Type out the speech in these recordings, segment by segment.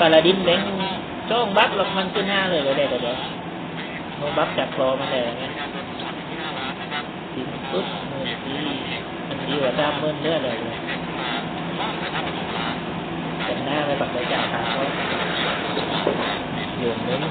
ปาลาดินเล้งช่องบัฟหรอกมันขึ้นหน้าเลยเลยเดี๋ยวเดี๋ยวโนบัฟจากคลอมันเลยไงทิ้งปุ๊บมือที่มันดีกว่าด้ามเบิ้ลเลือดเลยเป็นหน้าไม่ปักใจจ่าขาเขาโยนเล้ง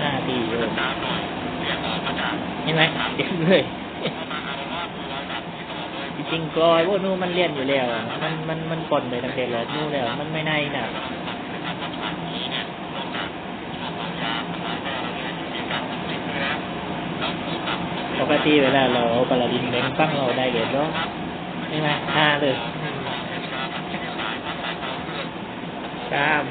หน้าดีเลยเห็น ไหมเด็กเลยจริงๆกลอยพวกนู้นมันเลี่ยนอยู่แล้ว มันมันมันปนไปตั้งแต่หลอกนู้นแล้วมันไม่ในน่ะปกติเวลาเราเอาปลาดินเล้งฟังเราได้เด็ดแล้วใช่ไหมห้าเลยสาม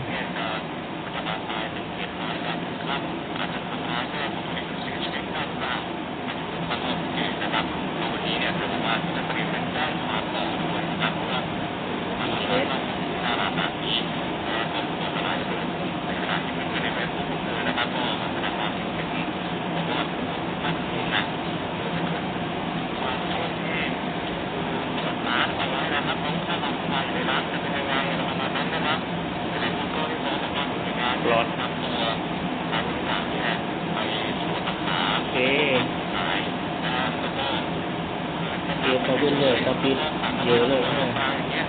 เขาขึ้นเลยเขาปิดเยอะเลยเนี่ย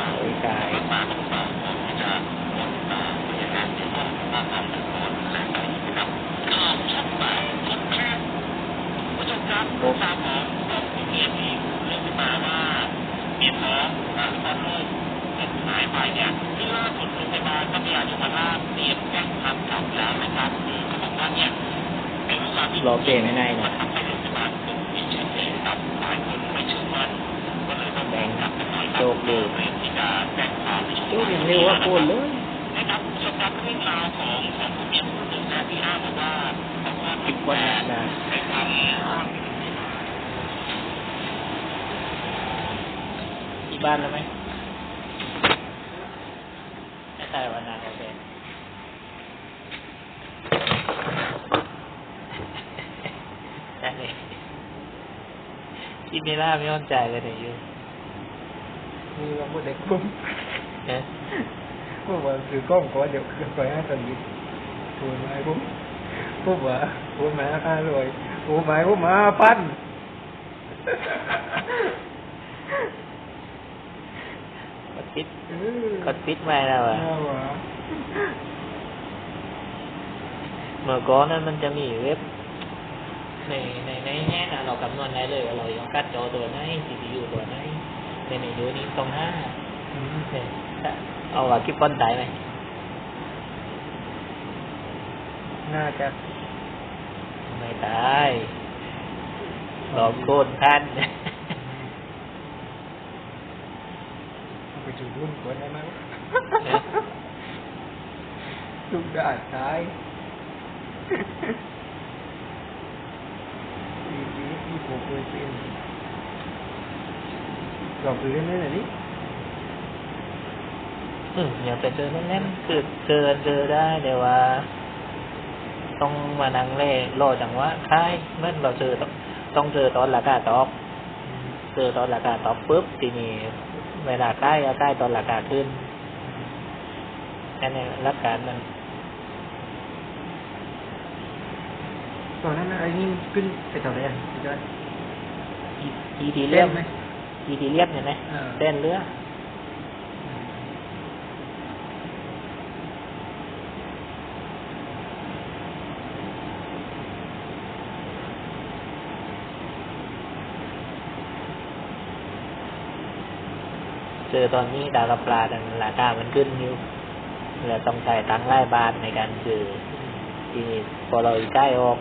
อ่าโอ้ยกายครบ หายไปเนี่ยที่ล่าสุดโรงพยาบาลก็มีอายุมาลาเตรียมแจ้งความกลับแล้วนะครับคือเขาบอกว่าเนี่ยเป็นเรื่องราวที่ รอเกมไม่ได้นะ ทำให้โรงพยาบาลตกที่เฉยๆกับหลายนไม่เชื่อมั่นก็เลยต้องแบ่งกลับกันหน่อยโชคดีเตรียมที่จะแจ้งความที่โอ้ยยังเร็วว่าโคตรเลยนะครับสำหรับเรื่องราวของของผู้เมียผู้หนึ่งนะที่อ้างบอกว่าเขาว่าคิดว่าน่าไปทำที่บ้านแล้วไหมไม่ใช่วันนั้นโอเคได้เลย ที่มีล่าไม่มั่นใจเลยเนี่ยอยู่มีว่าพูดเด็กคุ้มนะพูดว่าคือกล้องก็เดี๋ยวคือไปให้ตอนนี้พูดมาคุ้มพูดว่าพูดมาค่ารวยพูดมาพูดมาปั้นกดปิดกดปิดไม่แล้วอะเอาวะเมื่อก่อนนั้นมันจะมีเว็บ ในในในแง่นะเราคำนวณได้เลยว่าเราต้องกัดจอตัวไหน CPU ตัวไหนในในดูนี้ตรงห้าอืมเนี่ยถ้าเอาว่าคิปปอนตายไหมน่าจะ ไม่ตายหลอกโกนท่านเอาไปจูรุ่นก่อนได้ไหมเอ๊ะลูกด่านซ้ายอีพี อีโปรเปอร์เซ็นต์เราคือเล่นๆอันนี้อืมอย่าไปเจอแน่นๆคือเจอเจอได้แต่ว่า ต้องมานั่งเล่รอจังหวะค่ายเมื่อเราเจอต้องต้องเจอตอนราคาตอกเจอตอนราคาตอกปุ๊บทีนี้เวลาค่ายก็ค่ายตอนราคาขึ้นแค่นี้หลักการมันตอนนั้นนะไอ้นี่ขึ้นไปต่อเลยอะพี่จ้อย อีดีเลียมไหมอีดีเลียมเห็นไหมเส้นเลือดเจอตอนนี้ดาวกับปลาดังราคามันขึ้นอยู่เราต้องใส่ตังไล่บาทในการซื้อทีนี้พอเราใกล้ออก